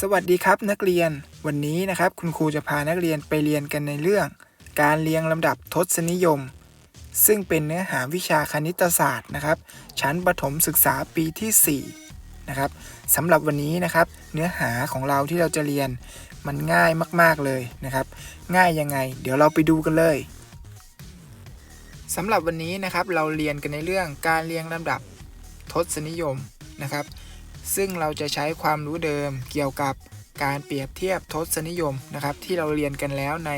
สวัสดีครับนักเรียน วันนี้นะครับคุณครูจะพานักเรียนไปเรียนกันในเรื่อง การเรียงลำดับทศนิยม ซึ่งเป็นเนื้อหาวิชาคณิตศาสตร์นะครับ ชั้นประถมศึกษาปีที่4นะครับสำหรับวันนี้นะครับ เนื้อหาของเราที่เราจะเรียนมันง่ายมากๆเลยนะครับ ง่ายยังไง เดี๋ยวเราไปดูกันเลยสำหรับวันนี้นะครับเราเรียนกันในเรื่องการเรียงลำดับทศนิยมนะครับ ซึ่งเราจะใช้ความรู้เดิมเกี่ยวกับการเปรียบเทียบทศนิยมนะครับ ที่เราเรียนกันแล้วใน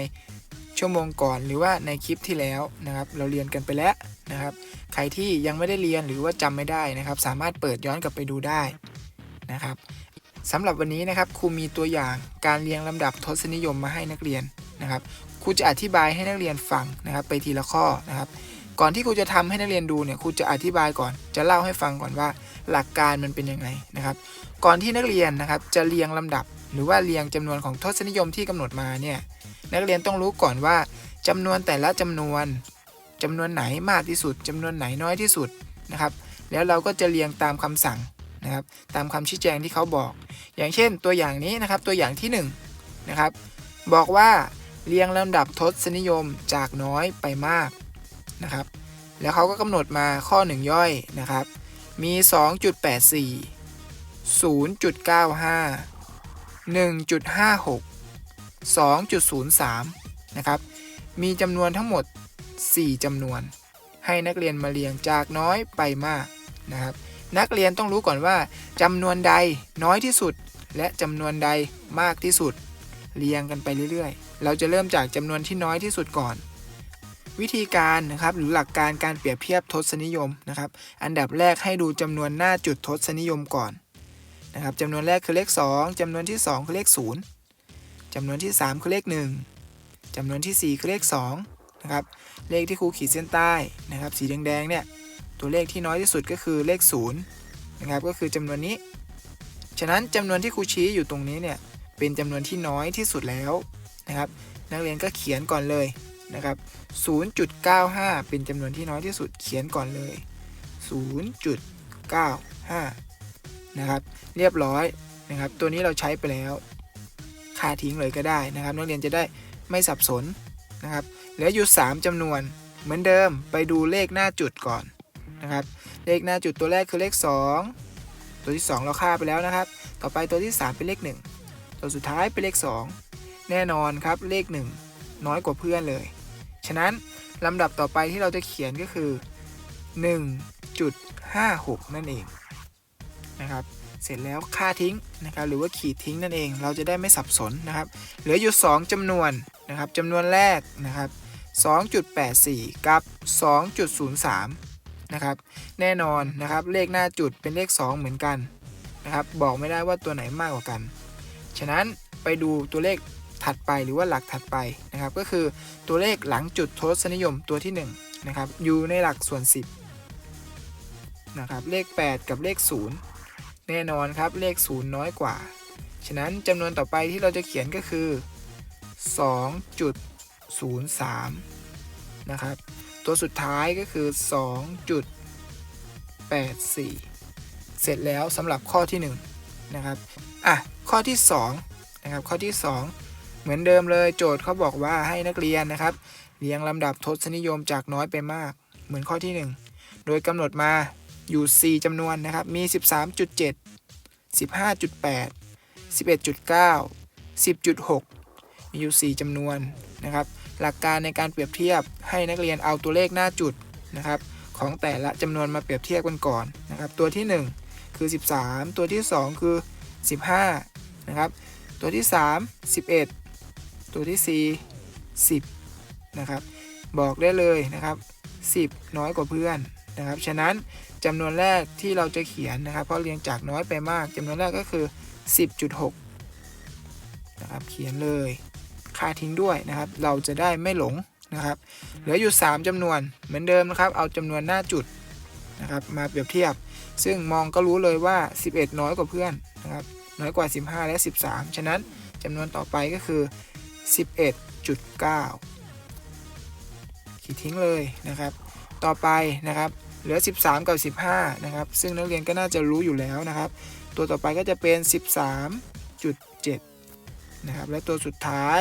ชั่วโมงก่อนหรือว่าในคลิปที่แล้วนะครับ เราเรียนกันไปแล้วนะครับ ใครที่ยังไม่ได้เรียนหรือว่าจำไม่ได้นะครับ สามารถเปิดย้อนกลับไปดูได้นะครับสำหรับวันนี้นะครับครูมีตัวอย่างการเรียงลำดับทศนิยมมาให้นักเรียนนะครับครูจะอธิบายให้นักเรียนฟังนะครับ ไปทีละข้อนะครับ ก่อนที่ครูจะทำให้นักเรียนดูเนี่ยครูจะอธิบายก่อน จะเล่าให้ฟังก่อนว่าหลักการมันเป็นยังไงนะครับ ก่อนที่นักเรียนนะครับจะเรียงลำดับ หรือว่าเรียงจำนวนของทศนิยมที่กำหนดมาเนี่ยนักเรียนต้องรู้ก่อนว่าจำนวนแต่ละจำนวนจำนวนไหนมากที่สุดจำนวนไหนน้อยที่สุดนะครับ แล้วเราก็จะเรียงตามคำสั่งนะครับ ตามคำชี้แจงที่เขาบอก อย่างเช่นตัวอย่างนี้นะครับ ตัวอย่างที่1นงนะครับ บอกว่าเรียงลำดับทศนิยมจากน้อยไปมาก นะครับ แล้วเขาก็กำหนดมาข้อ 1 ย่อยนะครับ มี 2.84 0.95 1.56 2.03 นะครับ มีจำนวนทั้งหมด 4จำนวน ให้นักเรียนมาเรียงจากน้อยไปมากนะครับ นักเรียนต้องรู้ก่อนว่าจำนวนใดน้อยที่สุด และจำนวนใดมากที่สุด เรียงกันไปเรื่อยๆ เราจะเริ่มจากจำนวนที่น้อยที่สุดก่อน วิธีการนะครับหรือหลักการการเปรียบเทียบทศนิยมนะครับ อันดับแรกให้ดูจำนวนหน้าจุดทศนิยมก่อนนะครับจำนวนแรกคือเลข 2จำนวนที่ 2 คือเลข 0จำนวนที่ 3 คือเลข 1จำนวนที่ 4 คือเลข2นะครับเลขที่ครูขีดเส้นใต้นะครับ สีแดงๆเนี่ยตัวเลขที่น้อยที่สุดก็คือเลข0นะครับก็คือจำนวนนี้ ฉะนั้นจำนวนที่ครูชี้อยู่ตรงนี้เนี่ยเป็นจำนวนที่น้อยที่สุดแล้วนะครับ นักเรียนก็เขียนก่อนเลย นะครับ 0.95 เป็นจำนวนที่น้อยที่สุดเขียนก่อนเลย 0.95 นะครับ เรียบร้อยนะครับ ตัวนี้เราใช้ไปแล้วค่าทิ้งเลยก็ได้นะครับ นักเรียนจะได้ไม่สับสนนะครับ เหลืออยู่ 3จำนวน เหมือนเดิมไปดูเลขหน้าจุดก่อนนะครับ เลขหน้าจุดตัวแรกคือเลข 2 ตัวที่ 2 เราค่าไปแล้วนะครับ ต่อไปตัวที่ 3 เป็นเลข 1 ตัวสุดท้ายเป็นเลข 2 แน่นอนครับเลข 1 น้อยกว่าเพื่อนเลย ฉะนั้นลำดับต่อไปที่เราจะเขียนก็คือ 1.56 นั่นเองนะครับเสร็จแล้วค่าทิ้งนะครับหรือว่าขีดทิ้งนั่นเองเราจะได้ไม่สับสนนะครับเหลืออยู่ 2จำนวนนะครับจำนวนแรกนะครับ 2.84 กับ 2.03 นะครับแน่นอนนะครับเลขหน้าจุดเป็นเลข 2 เหมือนกันนะครับบอกไม่ได้ว่าตัวไหนมากกว่ากัน ฉะนั้นไปดูตัวเลข ถัดไปหรือว่าหลักถัดไปนะครับ ก็คือตัวเลขหลังจุดทศนิยมตัวที่1นะครับอยู่ในหลักส่วน 10นะครับเลข 8 กับเลข 0 แน่นอนครับเลข 0 น้อยกว่า ฉะนั้นจำนวนต่อไปที่เราจะเขียนก็คือ 2.03นะครับตัวสุดท้ายก็คือ 2.84 เสร็จแล้วสำหรับข้อที่1นะครับอะข้อที่2นะครับข้อที่ 2 เหมือนเดิมเลยโจทย์เขาบอกว่าให้นักเรียนนะครับ เรียงลำดับทศนิยมจากน้อยไปมาก เหมือนข้อที่ 1 โดยกำหนดมาอยู่ 4จำนวนนะครับ มี 13.7 15.8 11.9 10.6 มีอยู่ 4จำนวนนะครับ หลักการในการเปรียบเทียบให้นักเรียนเอาตัวเลขหน้าจุดนะครับ ของแต่ละจำนวนมาเปรียบเทียบกันก่อนนะครับ ตัวที่ 1 คือ 13 ตัวที่ 2 คือ 15 นะครับ ตัวที่ 3 11 ตัวที่ 4 10 นะครับ บอกได้เลยนะครับ 10 น้อยกว่าเพื่อนนะครับ ฉะนั้นจำนวนแรกที่เราจะเขียนนะครับ เพราะเรียงจากน้อยไปมากจำนวนแรกก็คือ 10.6 นะครับ เขียนเลยค่าทิ้งด้วยนะครับ เราจะได้ไม่หลงนะครับ เหลืออยู่ 3จำนวนเหมือนเดิมนะครับ เอาจำนวนหน้าจุดนะครับ มาเปรียบเทียบ ซึ่งมองก็รู้เลยว่า 11 น้อยกว่าเพื่อนนะครับ น้อยกว่า 15 และ 13 ฉะนั้นจำนวนต่อไปก็คือ 11.9 ขีดทิ้งเลยนะครับ ต่อไปนะครับ เหลือ 13 กับ 15 นะครับ ซึ่งนักเรียนก็น่าจะรู้อยู่แล้วนะครับ ตัวต่อไปก็จะเป็น 13.7 นะครับ และตัวสุดท้าย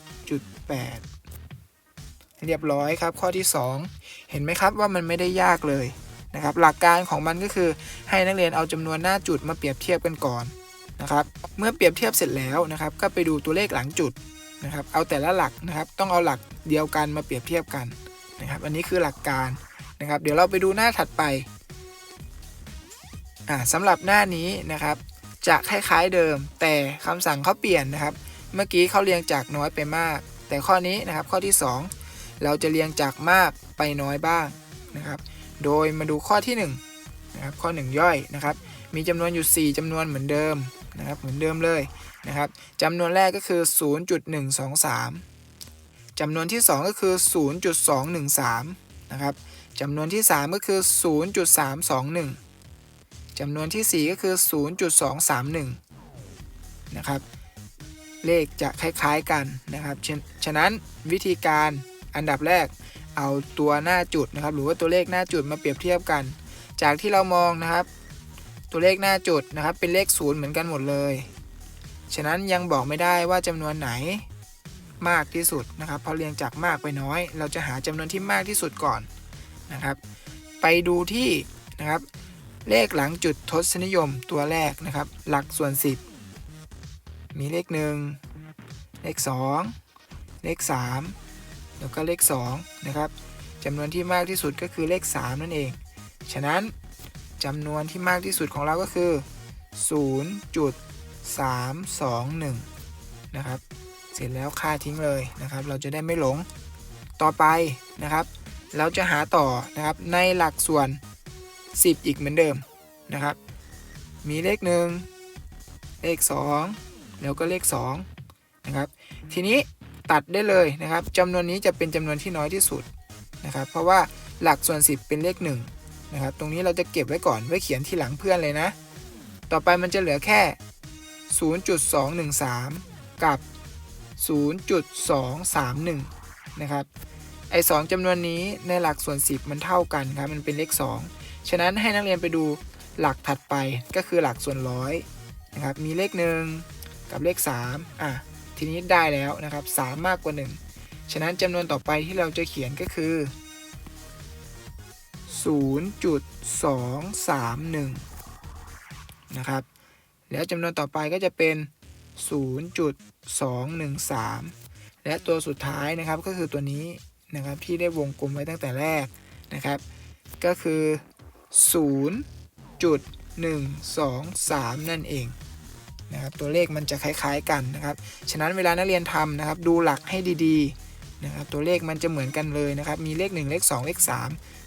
15.8 เรียบร้อยครับข้อที่ 2 เห็นไหมครับว่ามันไม่ได้ยากเลยนะครับ หลักการของมันก็คือให้นักเรียนเอาจำนวนหน้าจุดมาเปรียบเทียบกันก่อน นะครับ เมื่อเปรียบเทียบเสร็จแล้วนะครับ ก็ไปดูตัวเลขหลังจุดนะครับ เอาแต่ละหลักนะครับ ต้องเอาหลักเดียวกันมาเปรียบเทียบกันนะครับ อันนี้คือหลักการนะครับ เดี๋ยวเราไปดูหน้าถัดไปอ่าสำหรับหน้านี้นะครับ จะคล้ายๆเดิม แต่คำสั่งเขาเปลี่ยนนะครับ เมื่อกี้เขาเรียงจากน้อยไปมาก แต่ข้อนี้นะครับข้อที่ 2 เราจะเรียงจากมากไปน้อยบ้างนะครับ โดยมาดูข้อที่1นะครับข้อ 1 ย่อยนะครับ มีจำนวนอยู่ 4จำนวนเหมือนเดิม นะครับเหมือนเดิมเลยนะครับจำนวนแรกก็คือ 0.123จำนวนที่ 2 ก็คือ 0.213 นะครับจำนวนที่ 3 ก็คือ 0.321จำนวนที่ 4 ก็คือ 0.231 นะครับเลขจะคล้ายๆกันนะครับฉฉะนั้นวิธีการอันดับแรกเอาตัวหน้าจุดนะครับ หรือว่าตัวเลขหน้าจุดมาเปรียบเทียบกัน จากที่เรามองนะครับ ตัวเลขหน้าจุดนะครับ เป็นเลขศูนย์เหมือนกันหมดเลย ฉะนั้นยังบอกไม่ได้ว่าจำนวนไหนมากที่สุดนะครับเพราะเรียงจากมากไปน้อย เราจะหาจำนวนที่มากที่สุดก่อนนะครับ ไปดูที่นะครับ เลขหลังจุดทศนิยมตัวแรกนะครับ หลักส่วน 10 มีเลข 1 เลข 2 เลข 3 แล้วก็เลข2นะครับจำนวนที่มากที่สุดก็คือเลข 3 นั่นเอง ฉะนั้น จำนวนที่มากที่สุดของเราก็คือ 0.321 นะครับ เสร็จแล้วค่าทิ้งเลยนะครับ เราจะได้ไม่หลง ต่อไปนะครับ เราจะหาต่อนะครับในหลักส่วน 10 อีกเหมือนเดิมนะครับ มีเลข 1 เลข 2 แล้วก็เลข2นะครับ ทีนี้ตัดได้เลยนะครับจำนวนนี้จะเป็นจำนวนที่น้อยที่สุดนะครับ เพราะว่าหลักส่วน 10 เป็นเลข 1 นะครับ ตรงนี้เราจะเก็บไว้ก่อนไว้เขียนทีหลังเพื่อนเลยนะ ต่อไปมันจะเหลือแค่ 0.213 กับ 0.231 นะครับ ไอ้สองจำนวนนี้ในหลักส่วน 10 มันเท่ากันครับ มันเป็นเลข 2 ฉะนั้นให้นักเรียนไปดูหลักถัดไปก็คือหลักส่วนร้อยนะครับ มีเลข 1 กับเลข 3 อะ ทีนี้ได้แล้วนะครับ 3 มากกว่า 1 ฉะนั้นจำนวนต่อไปที่เราจะเขียนก็คือ 0.231 นะครับ แล้วจำนวนต่อไปก็จะเป็น 0.213 และตัวสุดท้ายนะครับก็คือตัวนี้นะครับที่ได้วงกลมไว้ตั้งแต่แรกนะครับ ก็คือ 0.123 นั่นเองนะครับตัวเลขมันจะคล้าย ๆกันนะครับ ฉะนั้นเวลานักเรียนทำนะครับ ดูหลักให้ดีๆนะครับตัวเลขมันจะเหมือนกันเลยนะครับ มีเลข 1 เลข 2 เลข 3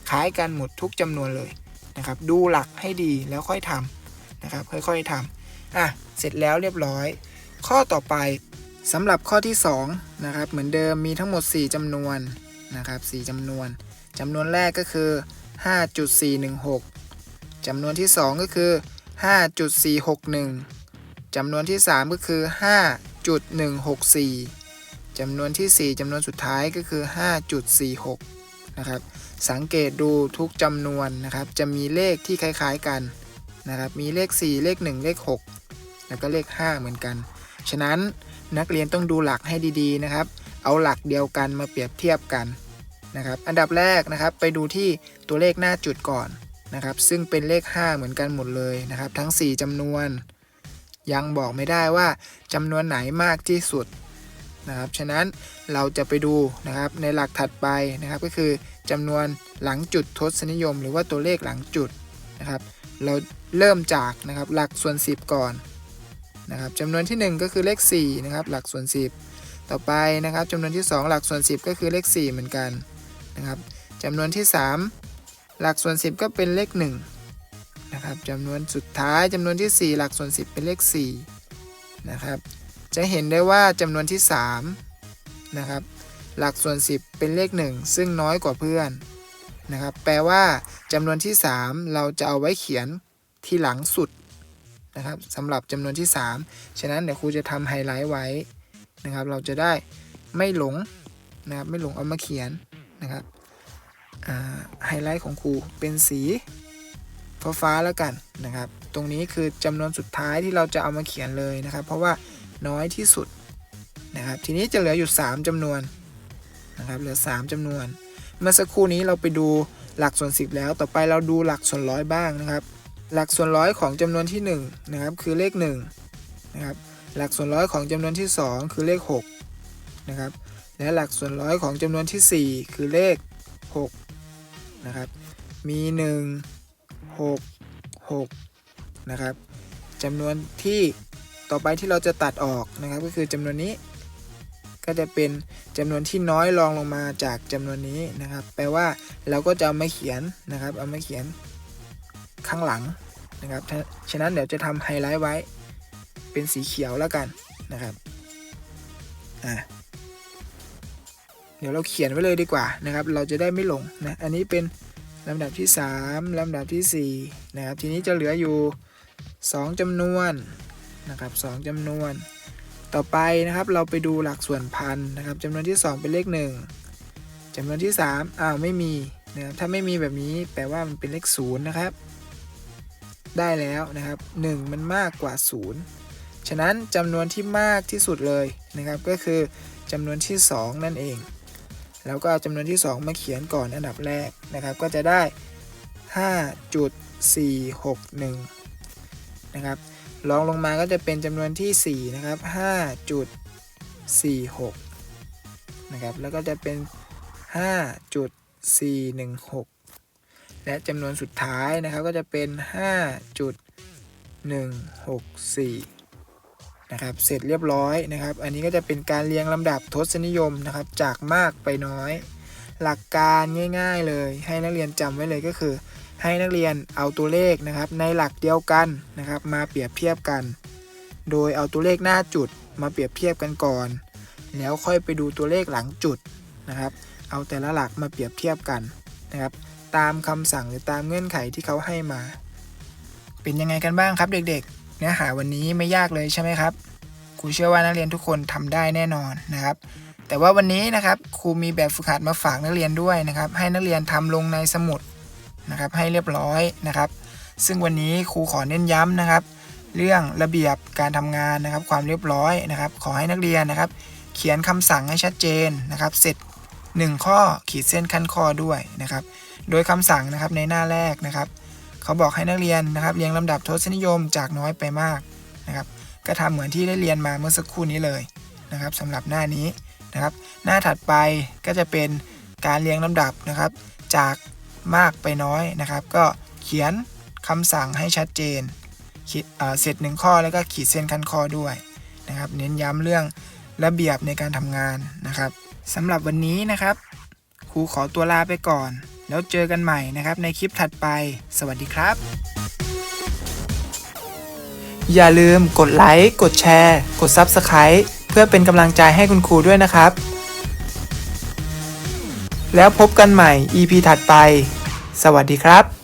คล้ายกันหมดทุกจำนวนเลยนะครับ ดูหลักให้ดีแล้วค่อยทำนะครับ ค่อยๆทำอะเสร็จแล้วเรียบร้อย ข้อต่อไปสำหรับข้อที่2นะครับเหมือนเดิมมีทั้งหมด 4จำนวนนะครับ4จำนวนจำนวนแรกก็คือ 5.416จำนวนที่ 2 ก็คือ 5.461จำนวนที่ 3 ก็คือ 5.164จำนวนที่ 4จำนวนสุดท้ายก็คือ 5.46นะครับ สังเกตดูทุกจำนวนนะครับ จะมีเลขที่คล้ายๆกันนะครับ มีเลข 4 เลข 1 เลข 6 แล้วก็เลข 5 เหมือนกัน ฉะนั้นนักเรียนต้องดูหลักให้ดีๆนะครับ เอาหลักเดียวกันมาเปรียบเทียบกันนะครับ อันดับแรกนะครับไปดูที่ตัวเลขหน้าจุดก่อนนะครับ ซึ่งเป็นเลข 5 เหมือนกันหมดเลยนะครับ ทั้ง 4จำนวน ยังบอกไม่ได้ว่าจำนวนไหนมากที่สุด นะครับ ฉะนั้นเราจะไปดูนะครับในหลักถัดไปนะครับ ก็คือจำนวนหลังจุดทศนิยม หรือว่าตัวเลขหลังจุดนะครับ เราเริ่มจากนะครับหลักส่วน 10 ก่อนนะครับจำนวนที่ 1 ก็คือเลข4นะครับหลักส่วน 10 ต่อไปนะครับจำนวนที่ 2 หลักส่วน 10 ก็คือเลข 4 เหมือนกันนะครับจำนวนที่ 3 หลักส่วน 10 ก็เป็นเลข1นะครับจำนวนสุดท้ายจำนวนที่ 4 หลักส่วน 10 เป็นเลข4นะครับ จะเห็นได้ว่าจำนวนที่3นะครับหลักส่วน 10 เป็นเลข 1 ซึ่งน้อยกว่าเพื่อนนะครับแปลว่าจำนวนที่ 3 เราจะเอาไว้เขียนที่หลังสุดนะครับสำหรับจำนวนที่ 3 ฉะนั้นเดี๋ยวครูจะทำไฮไลท์ไว้นะครับเราจะได้ไม่หลงนะครับไม่หลงเอามาเขียนนะครับไฮไลท์ของครูเป็นสีฟ้าฟ้าๆแล้วกันนะครับ ตรงนี้คือจำนวนสุดท้ายที่เราจะเอามาเขียนเลยนะครับ เพราะว่า น้อยที่สุดนะครับ ทีนี้จะเหลืออยู่ 3จำนวนนะครับ เหลือ 3จำนวน เมื่อสักครู่นี้เราไปดูหลักส่วน 10 แล้ว ต่อไปเราดูหลักส่วนร้อยบ้างนะครับ หลักส่วนร้อยของจำนวนที่1นะครับคือเลข1นะครับ หลักส่วนร้อยของจำนวนที่ 2 คือเลข6นะครับ และหลักส่วนร้อยของจำนวนที่ 4 คือเลข6นะครับ มี 1 6 6นะครับจำนวนที่ ต่อไปที่เราจะตัดออกนะครับ ก็คือจำนวนนี้ ก็จะเป็นจำนวนที่น้อยรองลงมาจากจำนวนนี้นะครับ แปลว่าเราก็จะเอามาเขียนนะครับ เอามาเขียนข้างหลังนะครับฉะนั้นเดี๋ยวจะทำไฮไลท์ไว้ เป็นสีเขียวแล้วกันนะครับอะเดี๋ยวเราเขียนไว้เลยดีกว่านะครับ เราจะได้ไม่หลงนะอันนี้เป็นลำดับที่ 3ลำดับทีสี่4นะครับทีนี้จะเหลืออยู่ 2จำนวน นะครับ2จำนวน ต่อไปนะครับเราไปดูหลักส่วนพันนะครับจำนวนที่ 2 เป็นเลข 1จำนวนที่ 3อ้าวไม่มีนะครับถ้าไม่มีแบบนี้แปลว่ามันเป็นเลข0นะครับ ได้แล้วนะครับ 1 มันมากกว่า 0 ฉะนั้นจำนวนที่มากที่สุดเลยนะครับ ก็คือจำนวนที่ 2 นั่นเองแล้วก็เอาจำนวนที่ 2 มาเขียนก่อนอันดับแรกนะครับ ก็จะได้ 5.461 นะครับ รองลงมาก็จะเป็นจำนวนที่ 4 นะครับ 5.46 นะครับ แล้วก็จะเป็น 5.416 และจำนวนสุดท้ายนะครับก็จะเป็น 5.164 นะครับ เสร็จเรียบร้อยนะครับ อันนี้ก็จะเป็นการเรียงลำดับทศนิยมนะครับ จากมากไปน้อย หลักการง่าย ๆเลย ให้นักเรียนจำไว้เลยก็คือ ให้นักเรียนเอาตัวเลขนะครับ ในหลักเดียวกันนะครับ มาเปรียบเทียบกัน โดยเอาตัวเลขหน้าจุดมาเปรียบเทียบกันก่อน แล้วค่อยไปดูตัวเลขหลังจุดนะครับ เอาแต่ละหลักมาเปรียบเทียบกันนะครับ ตามคำสั่งหรือตามเงื่อนไขที่เขาให้มา เป็นยังไงกันบ้างครับเด็กๆ เนื้อหาวันนี้ไม่ยากเลยใช่ไหมครับครูเชื่อว่านักเรียนทุกคนทำได้แน่นอนนะครับแต่ว่าวันนี้นะครับครูมีแบบฝึกหัดมาฝากนักเรียนด้วยนะครับ ให้นักเรียนทำลงในสมุด นะครับให้เรียบร้อยนะครับ ซึ่งวันนี้ครูขอเน้นย้ำนะครับ เรื่องระเบียบการทำงานนะครับ ความเรียบร้อยนะครับ ขอให้นักเรียนนะครับ เขียนคำสั่งให้ชัดเจนนะครับ เสร็จ 1 ข้อขีดเส้นขั้นข้อด้วยนะครับ โดยคำสั่งนะครับในหน้าแรกนะครับ เขาบอกให้นักเรียนนะครับเรียงลำดับทศนิยมจากน้อยไปมากนะครับก็ทำเหมือนที่ได้เรียนมาเมื่อสักครู่นี้เลยนะครับสำหรับหน้านี้นะครับ หน้าถัดไปก็จะเป็นการเรียงลำดับนะครับ จาก มากไปน้อยนะครับ ก็เขียนคำสั่งให้ชัดเจนขีดเเสร็จหนึ่งข้อแล้วก็ขีดเส้นขั้นข้อด้วยนะครับ เน้นย้ำเรื่องระเบียบในการทำงานนะครับสำหรับวันนี้นะครับครูขอตัวลาไปก่อน แล้วเจอกันใหม่นะครับ ในคลิปถัดไป สวัสดีครับ อย่าลืมกดไลค์ กดแชร์ กด Subscribe เพื่อเป็นกำลังใจให้คุณครูด้วยนะครับ แล้วพบกันใหม่ EP ถัดไป สวัสดีครับ